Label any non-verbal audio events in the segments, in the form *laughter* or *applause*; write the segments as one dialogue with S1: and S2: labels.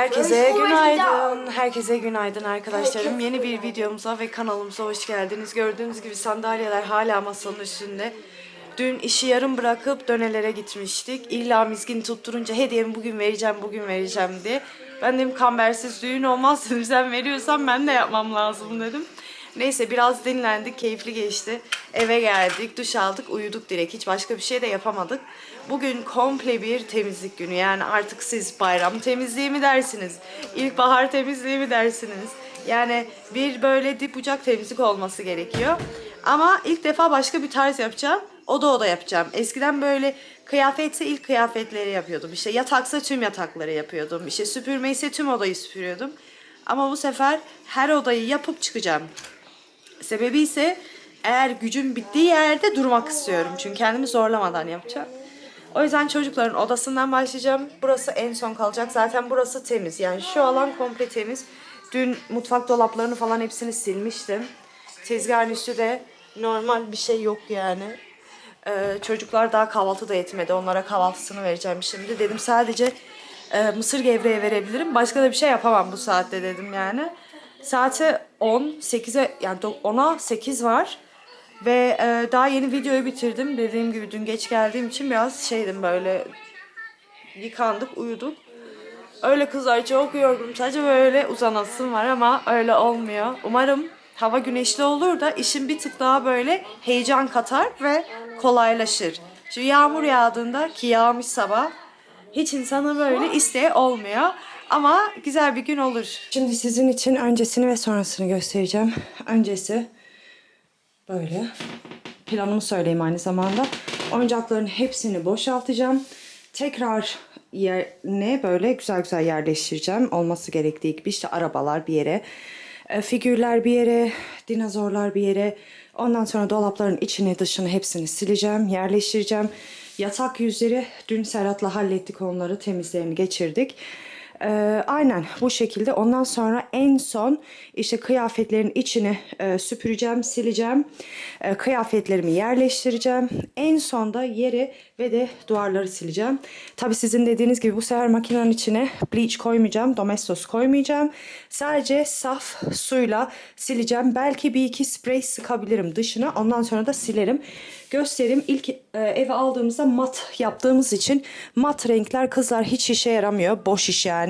S1: Herkese günaydın. Herkese günaydın arkadaşlarım. Yeni bir videomuza ve kanalımıza hoş geldiniz. Gördüğünüz gibi sandalyeler hala masanın üstünde. Dün işi yarım bırakıp dönelere gitmiştik. İlla mizgin tutturunca hediyemi bugün vereceğim, bugün vereceğim diye. Ben dedim kambersiz düğün olmaz *laughs* dedim. Sen veriyorsan ben de yapmam lazım dedim. Neyse biraz dinlendik, keyifli geçti. Eve geldik, duş aldık, uyuduk direkt. Hiç başka bir şey de yapamadık. Bugün komple bir temizlik günü. Yani artık siz bayram temizliği mi dersiniz? İlkbahar temizliği mi dersiniz? Yani bir böyle dip bucak temizlik olması gerekiyor. Ama ilk defa başka bir tarz yapacağım. Oda oda yapacağım. Eskiden böyle kıyafetse ilk kıyafetleri yapıyordum. İşte yataksa tüm yatakları yapıyordum. İşte süpürme ise tüm odayı süpürüyordum. Ama bu sefer her odayı yapıp çıkacağım. Sebebi ise eğer gücüm bittiği yerde durmak istiyorum. Çünkü kendimi zorlamadan yapacağım. O yüzden çocukların odasından başlayacağım. Burası en son kalacak. Zaten burası temiz. Yani şu alan komple temiz. Dün mutfak dolaplarını falan hepsini silmiştim. Tezgahın üstü de normal bir şey yok yani. Ee, çocuklar daha kahvaltı da etmedi. Onlara kahvaltısını vereceğim şimdi. Dedim sadece e, mısır gevreği verebilirim. Başka da bir şey yapamam bu saatte dedim yani. Saati 10, 8'e yani 10'a 8 var. Ve e, daha yeni videoyu bitirdim. Dediğim gibi dün geç geldiğim için biraz şeydim böyle yıkandık, uyuduk. Öyle kızlar çok yorgunum. Sadece böyle uzanasım var ama öyle olmuyor. Umarım hava güneşli olur da işin bir tık daha böyle heyecan katar ve kolaylaşır. Şu yağmur yağdığında ki yağmış sabah hiç insanın böyle isteği olmuyor. Ama güzel bir gün olur. Şimdi sizin için öncesini ve sonrasını göstereceğim. Öncesi böyle. Planımı söyleyeyim aynı zamanda. Oyuncakların hepsini boşaltacağım. Tekrar yerine böyle güzel güzel yerleştireceğim. Olması gerektiği gibi işte arabalar bir yere, e, figürler bir yere, dinozorlar bir yere. Ondan sonra dolapların içini dışını hepsini sileceğim, yerleştireceğim. Yatak yüzleri dün Serhat'la hallettik onları temizlerini geçirdik. Ee, aynen bu şekilde. Ondan sonra en son işte kıyafetlerin içini e, süpüreceğim, sileceğim. E, kıyafetlerimi yerleştireceğim. En son da yeri ve de duvarları sileceğim. Tabi sizin dediğiniz gibi bu sefer makinenin içine bleach koymayacağım, domestos koymayacağım. Sadece saf suyla sileceğim. Belki bir iki sprey sıkabilirim dışına. Ondan sonra da silerim. Göstereyim. İlk e, eve aldığımızda mat yaptığımız için mat renkler kızlar hiç işe yaramıyor. Boş iş yani.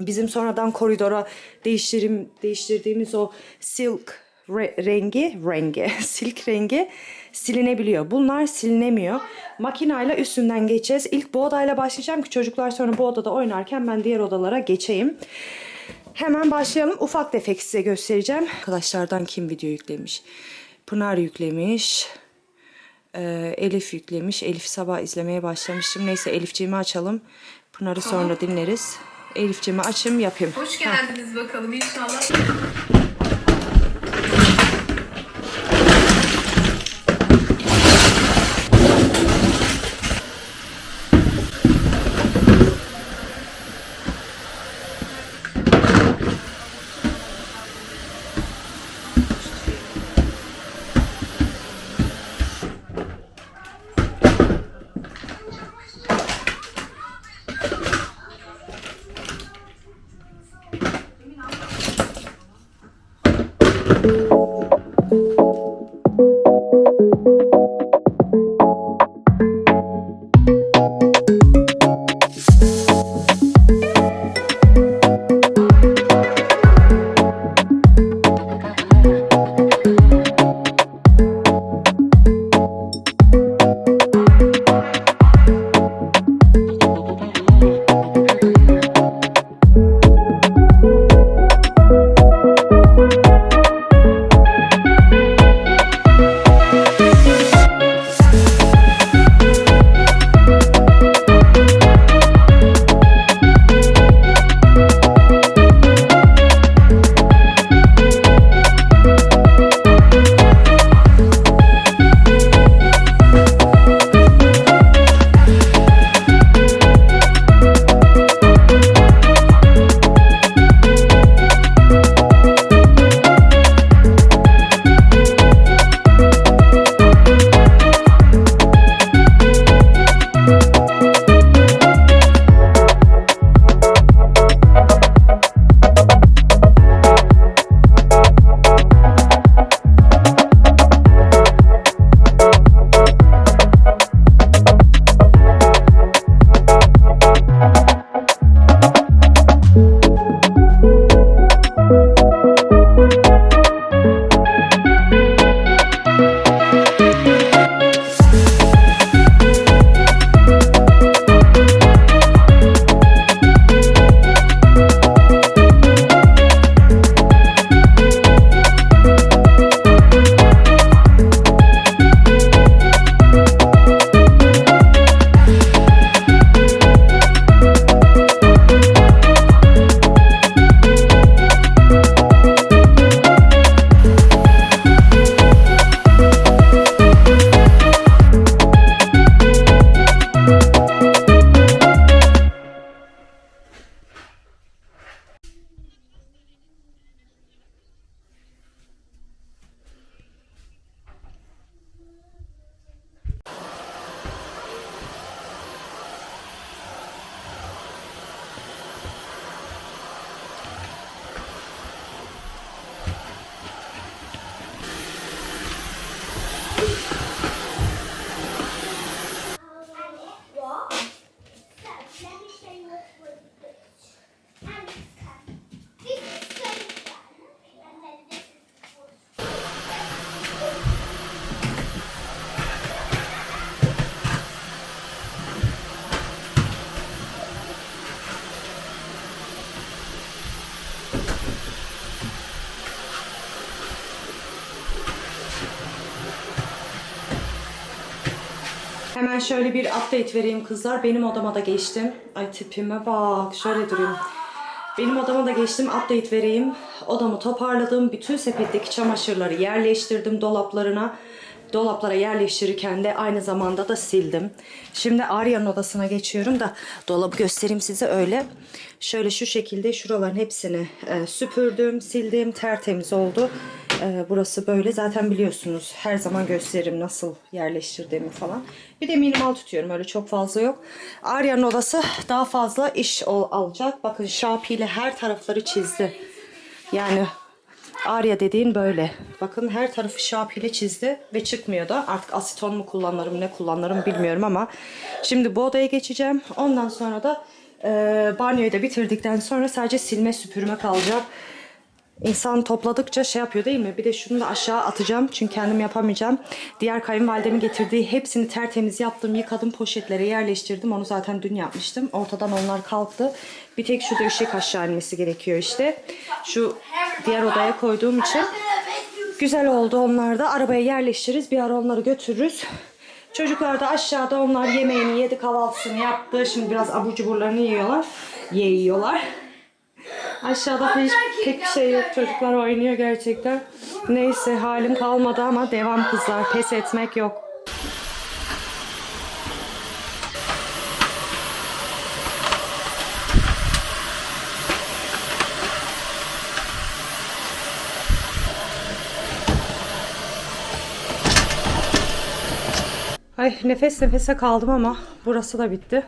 S1: Bizim sonradan koridora değiştirim, değiştirdiğimiz o silk re- rengi, rengi, *laughs* silk rengi silinebiliyor. Bunlar silinemiyor. Makinayla üstünden geçeceğiz. İlk bu odayla başlayacağım ki çocuklar sonra bu odada oynarken ben diğer odalara geçeyim. Hemen başlayalım. Ufak tefek size göstereceğim. Arkadaşlardan kim video yüklemiş? Pınar yüklemiş. Ee, Elif yüklemiş. Elif sabah izlemeye başlamıştım. Neyse Elifciğimi açalım. Pınar'ı sonra dinleriz. Elifciğimi açayım yapayım.
S2: Hoş geldiniz bakalım inşallah.
S1: Hemen şöyle bir update vereyim kızlar. Benim odama da geçtim. Ay tipime bak. Şöyle durayım. Benim odama da geçtim. Update vereyim. Odamı toparladım. Bütün sepetteki çamaşırları yerleştirdim dolaplarına. Dolaplara yerleştirirken de aynı zamanda da sildim. Şimdi Arya'nın odasına geçiyorum da dolabı göstereyim size öyle. Şöyle şu şekilde şuraların hepsini e, süpürdüm, sildim, tertemiz oldu. E, burası böyle. Zaten biliyorsunuz her zaman gösteririm nasıl yerleştirdiğimi falan. Bir de minimal tutuyorum öyle çok fazla yok. Arya'nın odası daha fazla iş ol- alacak. Bakın Sharpie ile her tarafları çizdi. Yani Arya dediğin böyle. Bakın her tarafı Sharpie ile çizdi ve çıkmıyor da. Artık aseton mu kullanırım ne kullanırım bilmiyorum ama. Şimdi bu odaya geçeceğim. Ondan sonra da e, banyoyu da bitirdikten sonra sadece silme süpürme kalacak. İnsan topladıkça şey yapıyor değil mi? Bir de şunu da aşağı atacağım çünkü kendim yapamayacağım. Diğer kayınvalidemin getirdiği hepsini tertemiz yaptım, yıkadım, poşetlere yerleştirdim. Onu zaten dün yapmıştım. Ortadan onlar kalktı. Bir tek şu döşek aşağı inmesi gerekiyor işte. Şu diğer odaya koyduğum için güzel oldu onlar da. Arabaya yerleştiririz. Bir ara onları götürürüz. Çocuklar da aşağıda onlar yemeğini yedi, kahvaltısını yaptı. Şimdi biraz abur cuburlarını yiyorlar. Ye yiyorlar. Aşağıda hiç pek bir şey yok. Çocuklar oynuyor gerçekten. Neyse halim kalmadı ama devam kızlar. Pes etmek yok. Ay nefes nefese kaldım ama burası da bitti.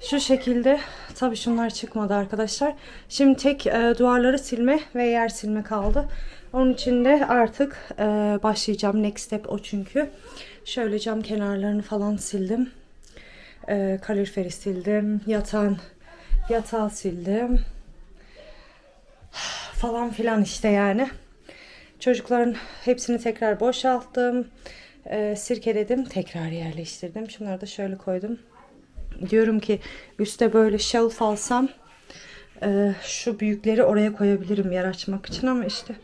S1: Şu şekilde tabii şunlar çıkmadı arkadaşlar. Şimdi tek e, duvarları silme ve yer silme kaldı. Onun için de artık e, başlayacağım. Next step o çünkü. Şöyle cam kenarlarını falan sildim. E, kaloriferi sildim. Yatağın yatağı sildim. Falan filan işte yani. Çocukların hepsini tekrar boşalttım. E, sirkeledim. Tekrar yerleştirdim. Şunları da şöyle koydum diyorum ki üste böyle shelf alsam e, şu büyükleri oraya koyabilirim yer açmak için ama işte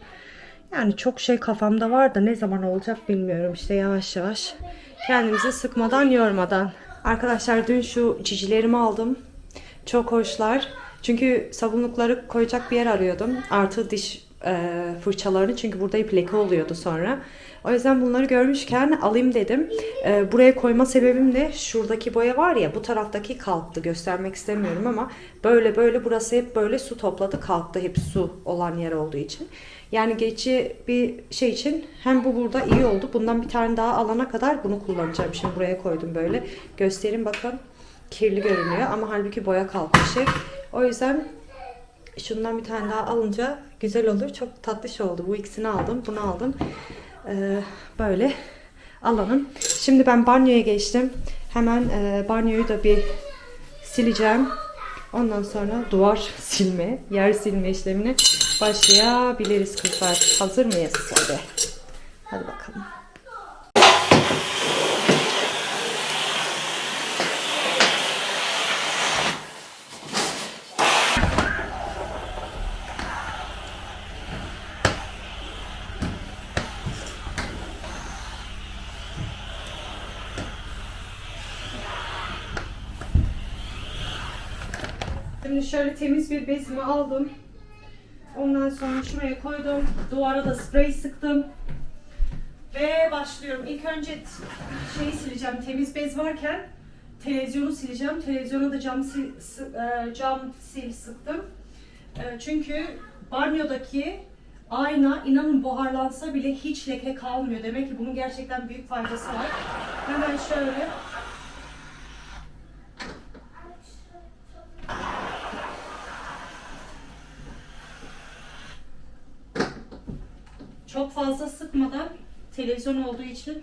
S1: yani çok şey kafamda var da ne zaman olacak bilmiyorum. İşte yavaş yavaş kendimizi sıkmadan yormadan. Arkadaşlar dün şu cicilerimi aldım. Çok hoşlar. Çünkü sabunlukları koyacak bir yer arıyordum. Artı diş e, fırçalarını. Çünkü burada hep leke oluyordu sonra. O yüzden bunları görmüşken alayım dedim. E, buraya koyma sebebim de şuradaki boya var ya bu taraftaki kalktı. Göstermek istemiyorum ama böyle böyle burası hep böyle su topladı kalktı. Hep su olan yer olduğu için. Yani geçici bir şey için hem bu burada iyi oldu. Bundan bir tane daha alana kadar bunu kullanacağım. Şimdi buraya koydum böyle. Göstereyim bakın. Kirli görünüyor ama halbuki boya kalkmış hep. O yüzden Şundan bir tane daha alınca güzel olur. Çok tatlış oldu. Bu ikisini aldım. Bunu aldım. Ee, böyle alalım. Şimdi ben banyoya geçtim. Hemen e, banyoyu da bir sileceğim. Ondan sonra duvar *laughs* silme, yer silme işlemine başlayabiliriz kızlar. Hazır mıyız? Hadi. Hadi bakalım. Şimdi şöyle temiz bir bezimi aldım. Ondan sonra şuraya koydum. Duvara da sprey sıktım. Ve başlıyorum. İlk önce şeyi sileceğim. Temiz bez varken televizyonu sileceğim. Televizyona da cam sil, e, cam sil sıktım. E, Çünkü banyodaki ayna inanın buharlansa bile hiç leke kalmıyor. Demek ki bunun gerçekten büyük faydası var. Hemen şöyle Çok fazla sıkmadan televizyon olduğu için.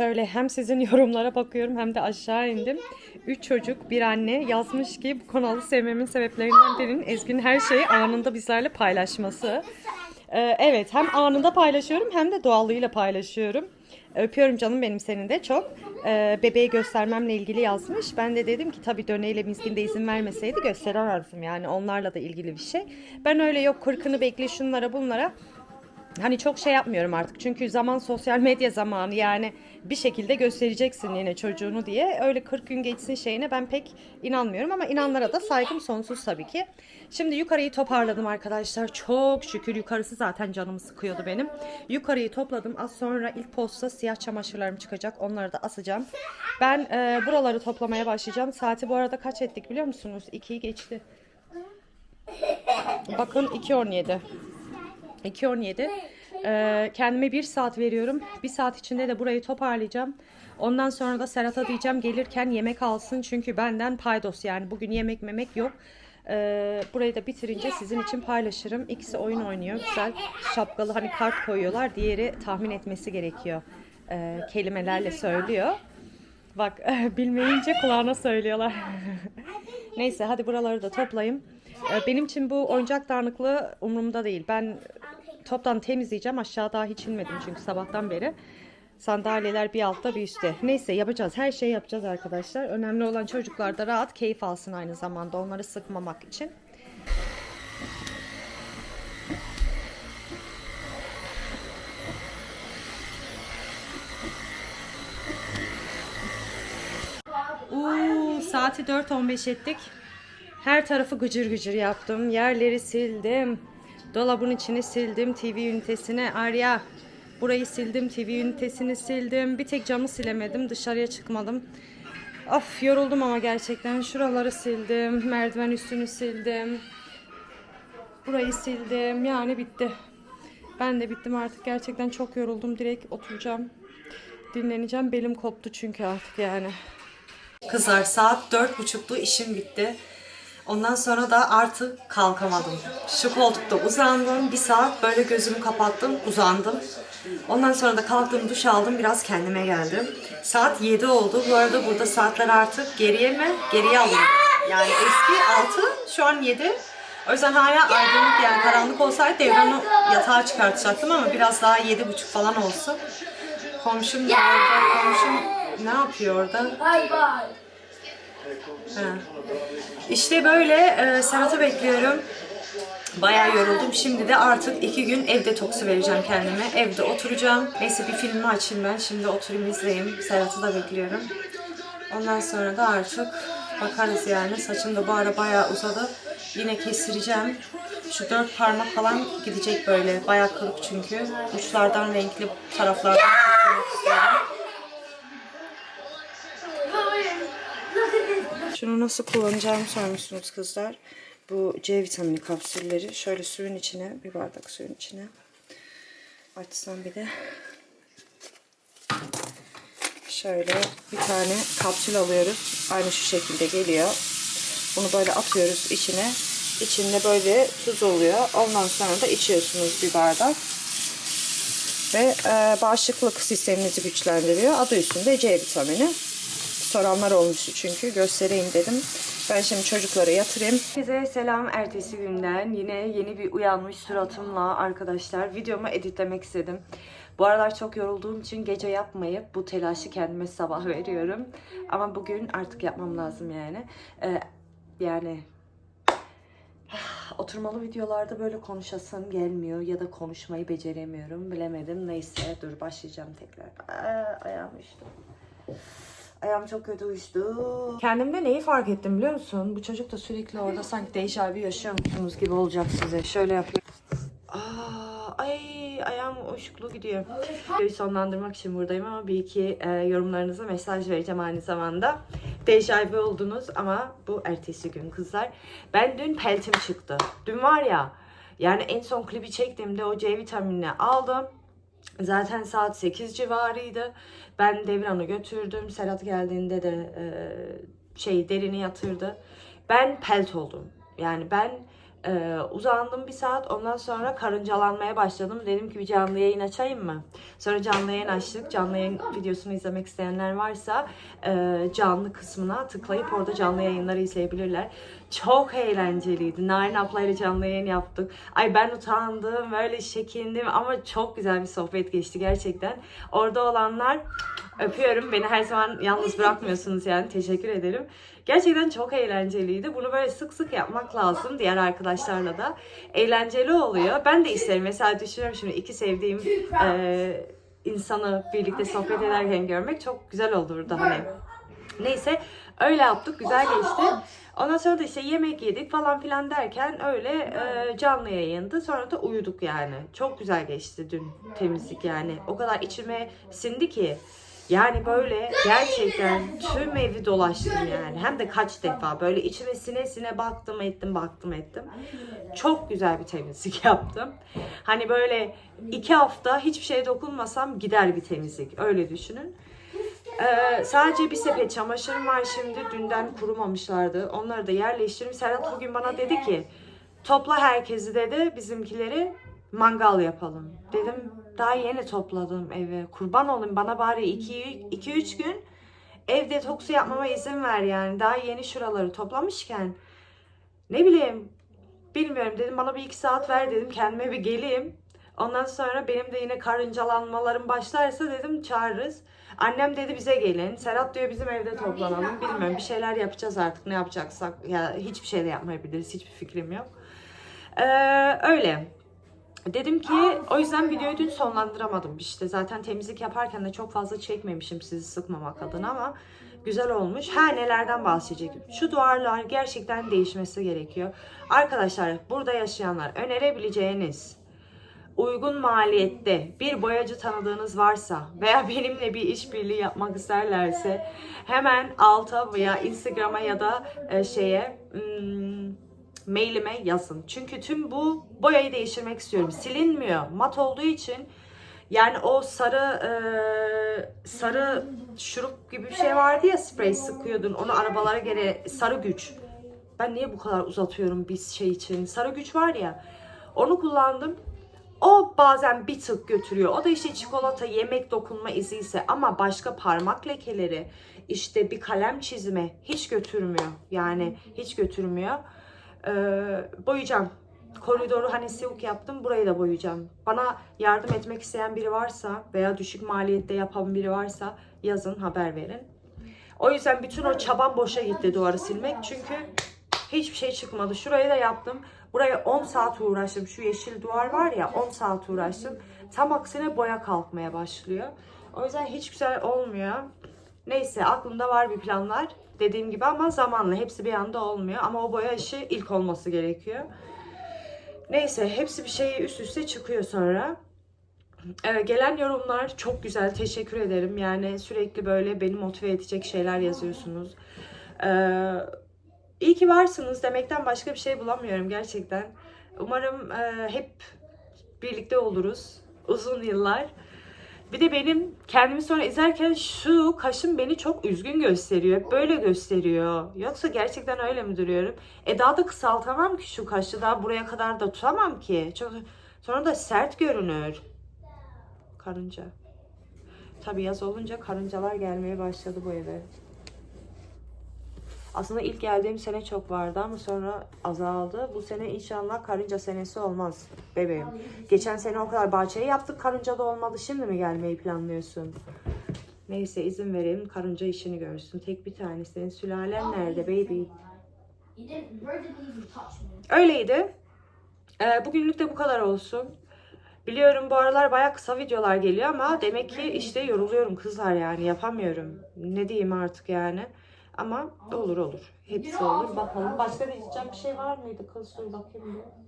S1: Şöyle hem sizin *laughs* yorumlara bakıyorum hem de aşağı indim. Üç çocuk, bir anne yazmış ki bu kanalı sevmemin sebeplerinden birinin Ezgi'nin her şeyi anında bizlerle paylaşması. Ee, evet hem anında paylaşıyorum hem de doğallığıyla paylaşıyorum. Öpüyorum canım benim senin de çok. Ee, bebeği göstermemle ilgili yazmış. Ben de dedim ki tabii döneyle miskin de izin vermeseydi gösteremezdim yani onlarla da ilgili bir şey. Ben öyle yok kırkını bekle şunlara bunlara hani çok şey yapmıyorum artık. Çünkü zaman sosyal medya zamanı yani bir şekilde göstereceksin yine çocuğunu diye. Öyle 40 gün geçsin şeyine ben pek inanmıyorum ama inanlara da saygım sonsuz tabii ki. Şimdi yukarıyı toparladım arkadaşlar. Çok şükür yukarısı zaten canımı sıkıyordu benim. Yukarıyı topladım. Az sonra ilk posta siyah çamaşırlarım çıkacak. Onları da asacağım. Ben e, buraları toplamaya başlayacağım. Saati bu arada kaç ettik biliyor musunuz? 2'yi geçti. Bakın 2.17. 2.17. Ee, kendime bir saat veriyorum. Bir saat içinde de burayı toparlayacağım. Ondan sonra da Serhat'a diyeceğim gelirken yemek alsın. Çünkü benden paydos yani bugün yemek memek yok. Ee, burayı da bitirince sizin için paylaşırım. İkisi oyun oynuyor. Güzel şapkalı hani kart koyuyorlar. Diğeri tahmin etmesi gerekiyor. Ee, kelimelerle söylüyor. Bak *laughs* bilmeyince kulağına söylüyorlar. *laughs* Neyse hadi buraları da toplayayım. Ee, Benim için bu oyuncak dağınıklığı umurumda değil. Ben toptan temizleyeceğim. Aşağı daha hiç inmedim çünkü sabahtan beri. Sandalyeler bir altta bir üstte. Neyse yapacağız. Her şeyi yapacağız arkadaşlar. Önemli olan çocuklar da rahat keyif alsın aynı zamanda. Onları sıkmamak için. Uuu saati 4.15 ettik. Her tarafı gıcır gıcır yaptım. Yerleri sildim. Dolabın içini sildim. TV ünitesine Arya. Burayı sildim. TV ünitesini sildim. Bir tek camı silemedim. Dışarıya çıkmadım. Of yoruldum ama gerçekten. Şuraları sildim. Merdiven üstünü sildim. Burayı sildim. Yani bitti. Ben de bittim artık. Gerçekten çok yoruldum. Direkt oturacağım. Dinleneceğim. Belim koptu çünkü artık yani. Kızlar saat dört buçuktu işim bitti. Ondan sonra da artık kalkamadım. Şu koltukta uzandım. Bir saat böyle gözümü kapattım, uzandım. Ondan sonra da kalktım, duş aldım, biraz kendime geldim. Saat 7 oldu. Bu arada burada saatler artık geriye mi? Geriye alındı. Yani eski 6, şu an 7. O yüzden hala aydınlık yani karanlık olsaydı devranı yatağa çıkartacaktım ama biraz daha 7.30 falan olsun. Komşum da orada. Komşum ne yapıyor orada?
S3: Bay bay.
S1: Ha. İşte böyle e, Serhat'ı bekliyorum. Bayağı yoruldum. Şimdi de artık iki gün ev detoksu vereceğim kendime. Evde oturacağım. Neyse bir filmi açayım ben. Şimdi oturayım izleyeyim. Serhat'ı da bekliyorum. Ondan sonra da artık bakarız yani. Saçım da bu ara bayağı uzadı. Yine kestireceğim. Şu dört parmak falan gidecek böyle. Bayağı kırık çünkü. Uçlardan renkli, taraflardan kurtulmak istiyorum. Şunu nasıl kullanacağımı sormuşsunuz kızlar. Bu C vitamini kapsülleri. Şöyle suyun içine, bir bardak suyun içine. Açsam bir de. Şöyle bir tane kapsül alıyoruz. Aynı şu şekilde geliyor. Bunu böyle atıyoruz içine. İçinde böyle tuz oluyor. Ondan sonra da içiyorsunuz bir bardak. Ve e, bağışıklık sisteminizi güçlendiriyor. Adı üstünde C vitamini soranlar olmuştu çünkü göstereyim dedim. Ben şimdi çocukları yatırayım. Herkese selam ertesi günden. Yine yeni bir uyanmış suratımla arkadaşlar videomu editlemek istedim. Bu aralar çok yorulduğum için gece yapmayıp bu telaşı kendime sabah veriyorum. Ama bugün artık yapmam lazım yani. Ee, yani oturmalı videolarda böyle konuşasım gelmiyor ya da konuşmayı beceremiyorum. Bilemedim. Neyse dur başlayacağım tekrar. Aa, ayağım işte. Ayağım çok kötü uyuştu. Kendimde neyi fark ettim biliyor musun? Bu çocuk da sürekli orada sanki deja vu yaşıyormuşsunuz gibi olacak size. Şöyle yapıyorum. Aa, ay ayağım uyuşukluğu gidiyor. Videoyu sonlandırmak için buradayım ama bir iki e, yorumlarınıza mesaj vereceğim aynı zamanda. Deja vu oldunuz ama bu ertesi gün kızlar. Ben dün peltim çıktı. Dün var ya yani en son klibi çektiğimde o C vitaminini aldım. Zaten saat 8 civarıydı. Ben Devran'ı götürdüm. Serhat geldiğinde de e, şey derini yatırdı. Ben pelt oldum. Yani ben Ee, uzandım bir saat. Ondan sonra karıncalanmaya başladım. Dedim ki bir canlı yayın açayım mı? Sonra canlı yayın açtık. Canlı yayın videosunu izlemek isteyenler varsa e, canlı kısmına tıklayıp orada canlı yayınları izleyebilirler. Çok eğlenceliydi. Narin ablayla canlı yayın yaptık. Ay ben utandım, böyle çekindim ama çok güzel bir sohbet geçti gerçekten. Orada olanlar öpüyorum. Beni her zaman yalnız bırakmıyorsunuz yani. Teşekkür ederim. Gerçekten çok eğlenceliydi. Bunu böyle sık sık yapmak lazım diğer arkadaşlarla da. Eğlenceli oluyor. Ben de isterim. Mesela düşünüyorum şimdi iki sevdiğim e, insanı birlikte sohbet ederken görmek çok güzel olurdu hani. Neyse öyle yaptık. Güzel geçti. Ondan sonra da işte yemek yedik falan filan derken öyle e, canlı yayındı. Sonra da uyuduk yani. Çok güzel geçti dün temizlik yani. O kadar içime sindi ki. Yani böyle gerçekten tüm evi dolaştım yani. Hem de kaç defa böyle içime sine sine baktım ettim baktım ettim. Çok güzel bir temizlik *laughs* yaptım. Hani böyle iki hafta hiçbir şeye dokunmasam gider bir temizlik. Öyle düşünün. Ee, sadece bir sepet çamaşırım var şimdi. Dünden kurumamışlardı. Onları da yerleştirdim. Serhat bugün bana dedi ki topla herkesi dedi bizimkileri mangal yapalım. Dedim daha yeni topladım evi. Kurban olayım bana bari 2-3 gün ev detoksu yapmama izin ver yani. Daha yeni şuraları toplamışken. Ne bileyim bilmiyorum dedim bana bir iki saat ver dedim kendime bir geleyim. Ondan sonra benim de yine karıncalanmalarım başlarsa dedim çağırırız. Annem dedi bize gelin. Serhat diyor bizim evde toplanalım. Bilmiyorum bir şeyler yapacağız artık ne yapacaksak. Ya hiçbir şey de yapmayabiliriz. Hiçbir fikrim yok. Ee, öyle. Dedim ki o yüzden videoyu dün sonlandıramadım işte. Zaten temizlik yaparken de çok fazla çekmemişim sizi sıkmamak adına ama güzel olmuş. Ha nelerden bahsedecektim. Şu duvarlar gerçekten değişmesi gerekiyor. Arkadaşlar burada yaşayanlar önerebileceğiniz uygun maliyette bir boyacı tanıdığınız varsa veya benimle bir işbirliği yapmak isterlerse hemen alta veya Instagram'a ya da e, şeye hmm, mailime yazın. Çünkü tüm bu boyayı değiştirmek istiyorum. Silinmiyor. Mat olduğu için yani o sarı e, sarı şurup gibi bir şey vardı ya sprey sıkıyordun. Onu arabalara gene sarı güç. Ben niye bu kadar uzatıyorum bir şey için? Sarı güç var ya. Onu kullandım. O bazen bir tık götürüyor. O da işte çikolata, yemek dokunma izi ise ama başka parmak lekeleri, işte bir kalem çizme hiç götürmüyor. Yani hiç götürmüyor. Ee, boyayacağım. Koridoru hani sivuk yaptım. Burayı da boyayacağım. Bana yardım etmek isteyen biri varsa veya düşük maliyette yapan biri varsa yazın haber verin. O yüzden bütün o çabam boşa gitti duvarı silmek. Çünkü hiçbir şey çıkmadı. Şurayı da yaptım. Buraya 10 saat uğraştım. Şu yeşil duvar var ya 10 saat uğraştım. Tam aksine boya kalkmaya başlıyor. O yüzden hiç güzel olmuyor. Neyse aklımda var bir planlar. Dediğim gibi ama zamanla hepsi bir anda olmuyor. Ama o boya işi ilk olması gerekiyor. Neyse hepsi bir şey üst üste çıkıyor sonra. Evet, gelen yorumlar çok güzel. Teşekkür ederim. Yani sürekli böyle beni motive edecek şeyler yazıyorsunuz. Ee, iyi ki varsınız demekten başka bir şey bulamıyorum gerçekten. Umarım e, hep birlikte oluruz. Uzun yıllar. Bir de benim kendimi sonra izlerken şu kaşım beni çok üzgün gösteriyor. Hep böyle gösteriyor. Yoksa gerçekten öyle mi duruyorum? E daha da kısaltamam ki şu kaşı. Daha buraya kadar da tutamam ki. Çok, sonra da sert görünür. Karınca. Tabii yaz olunca karıncalar gelmeye başladı bu eve. Aslında ilk geldiğim sene çok vardı ama sonra azaldı. Bu sene inşallah karınca senesi olmaz bebeğim. Geçen sene o kadar bahçeyi yaptık karınca da olmadı. Şimdi mi gelmeyi planlıyorsun? Neyse izin verelim karınca işini görsün. Tek bir tane. Senin sülalen nerede baby? Öyleydi. Ee, bugünlük de bu kadar olsun. Biliyorum bu aralar baya kısa videolar geliyor ama demek ki işte yoruluyorum kızlar yani yapamıyorum. Ne diyeyim artık yani. Ama olur olur. Hepsi olur. Bakalım. Başka diyeceğim bir şey var mıydı? Dur bakayım bir.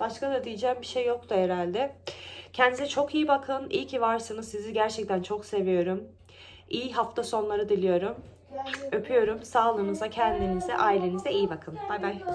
S1: Başka da diyeceğim bir şey yoktu herhalde. Kendinize çok iyi bakın. İyi ki varsınız. Sizi gerçekten çok seviyorum. İyi hafta sonları diliyorum. Öpüyorum. Sağlığınıza, kendinize, ailenize iyi bakın. Bay bay.